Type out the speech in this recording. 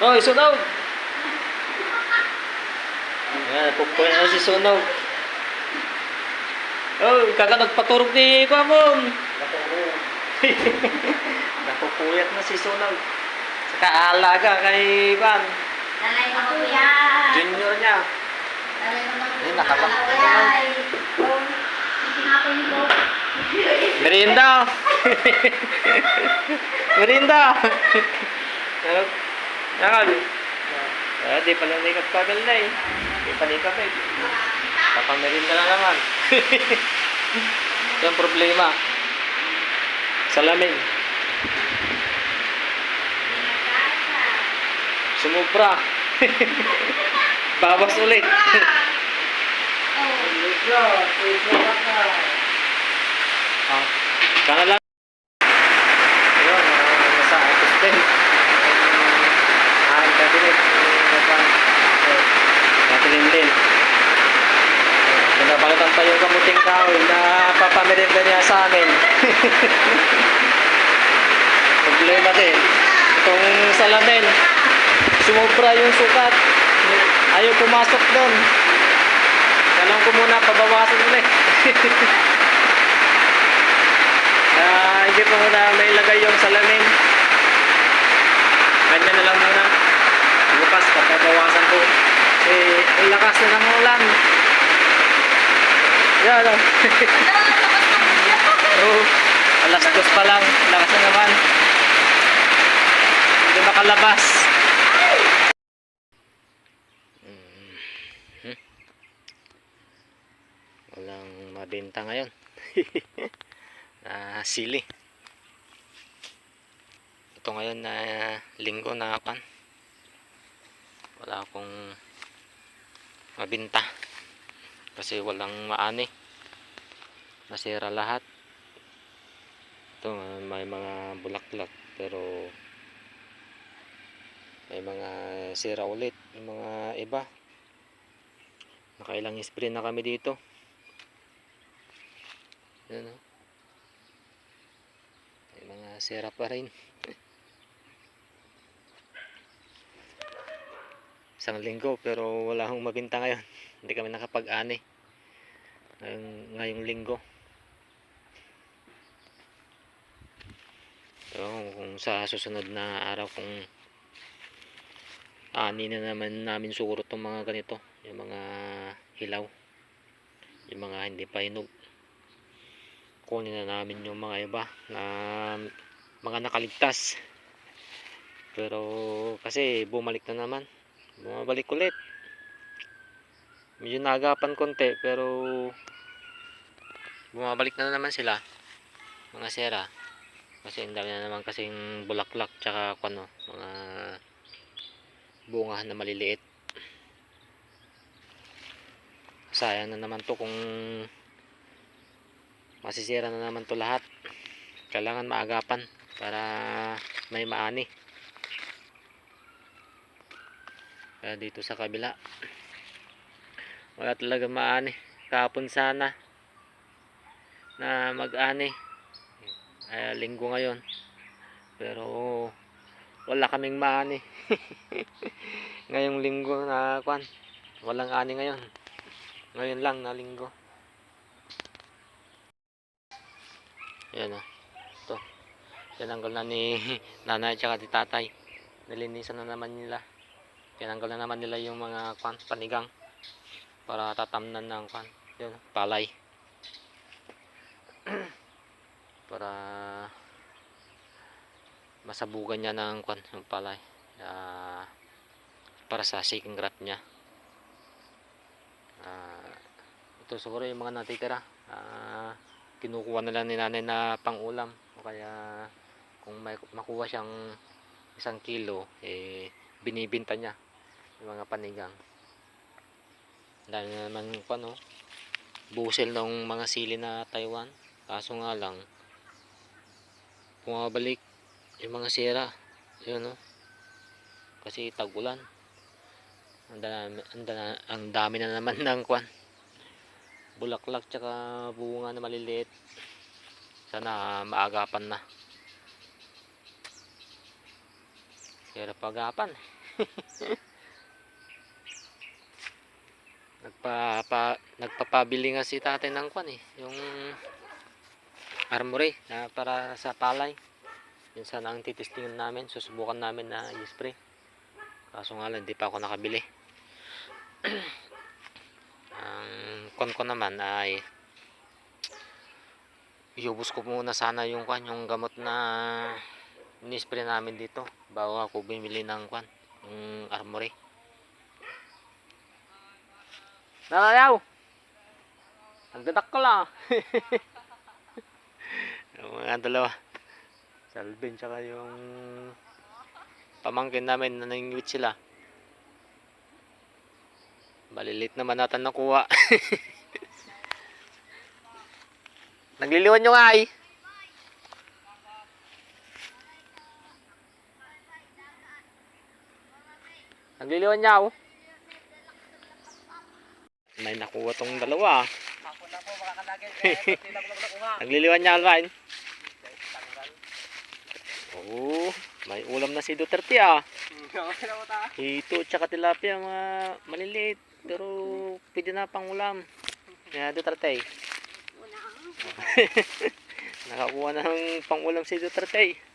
Oh, sunog! Yan, pupuin na si sunog. Oh, kaka nagpaturok ni Kwamon. Napupuyat na si sunog. Saka alaga kay Kwan. Nanay mo po yan. Junior niya. Nanay mo po Ay, nakabak yan. na naman. Ay, oh, itinapon ko. Merinda! Merinda! Nakal. Ah, di pala nikap kagal na eh. Di pa nikap eh. Papamerinda na naman. Yan problema. Salamin. Sumubra. Bawas ulit. Ah, kana lang. Ayun, ah, nasa office din. Ah, cabinet. Natin din. Binabalatan pa kahoy na papamerinda niya sa amin. Problema din. Itong salamin. Sumubra yung sukat. Ayaw pumasok doon. Tanong ko muna, pabawasan ulit. Ah, hindi ko muna may lagay yung salamin. Ganyan na lang muna. Bukas, papabawasan ko. Eh, ang lakas na ng ulan. Yan, oh. Oo. alas dos pa lang. Lakas na naman. Hindi makalabas. Mhm. Walang mabenta ngayon. na sili. Ito ngayon na linggo na pan. Wala akong mabinta. Kasi walang maani. Nasira lahat. Ito may mga bulaklak pero may mga sira ulit. Yung mga iba. Nakailang spray na kami dito. Yan o. May mga sira pa rin. Isang linggo pero wala akong mabinta ngayon. Hindi kami nakapag-ani. Ngayong, ngayong linggo. So, kung sa susunod na araw kung ani na naman namin siguro itong mga ganito. Yung mga hilaw. Yung mga hindi pa hinog kunin na namin yung mga iba na mga nakaligtas pero kasi bumalik na naman bumabalik ulit medyo nagapan konti pero bumabalik na naman sila mga sera kasi ang dami na naman kasing bulaklak tsaka ano, mga bunga na maliliit. Sayang na naman to kung masisira na naman to lahat. Kailangan maagapan para may maani. Kaya dito sa kabila wala talaga maani. Kahapon sana na mag-ani ay linggo ngayon pero wala kaming maani ngayong linggo na kwan walang ani ngayon ngayon lang na linggo Yan o. Ito. Tinanggal na ni nanay at ni tatay. Nilinisan na naman nila. Tinanggal na naman nila yung mga kwan, panigang. Para tatamnan ng kwan. Yun, palay. para masabugan niya ng kwan, yung palay. Ah, para sa shaking grap niya. Ah, ito siguro yung mga natitira. Ah, kinukuha nila ni nanay na pangulam o kaya kung may makuha siyang isang kilo eh binibinta niya yung mga panigang dahil na naman pa no busel ng mga sili na Taiwan kaso nga lang bumabalik yung mga sira yun no? Kasi tagulan. Ang dami, ang dami, ang dami na naman ng kwan. Bulaklak tsaka bunga na maliliit. Sana maagapan na. Hirap agapan Nagpa, pa, nagpapabili nga si tatay ng kwan eh. Yung armory na para sa palay. Yun sana ang titistingin namin. Susubukan namin na i-spray. Kaso nga lang, hindi pa ako nakabili. ang kwan ko naman ay iubos ko muna sana yung kwan, yung gamot na ni-spray namin dito bago ako bumili ng kwan, yung armory. Nalayaw! Nagdadak ka lang. yung mga dalawa. Salvin tsaka yung pamangkin namin na nangingwit sila. Malilit naman natin nakuha. Nagliliwan nyo nga ay. Nagliliwan niya oh. May nakuha tong dalawa. ah. Nagliliwan niya Alvin. Oo, may ulam na si Duterte ah. Ito tsaka tilapia mga maliliit. Pero pwede na pang ulam. Kaya Duterte. Nakakuha na ng pang ulam si Duterte.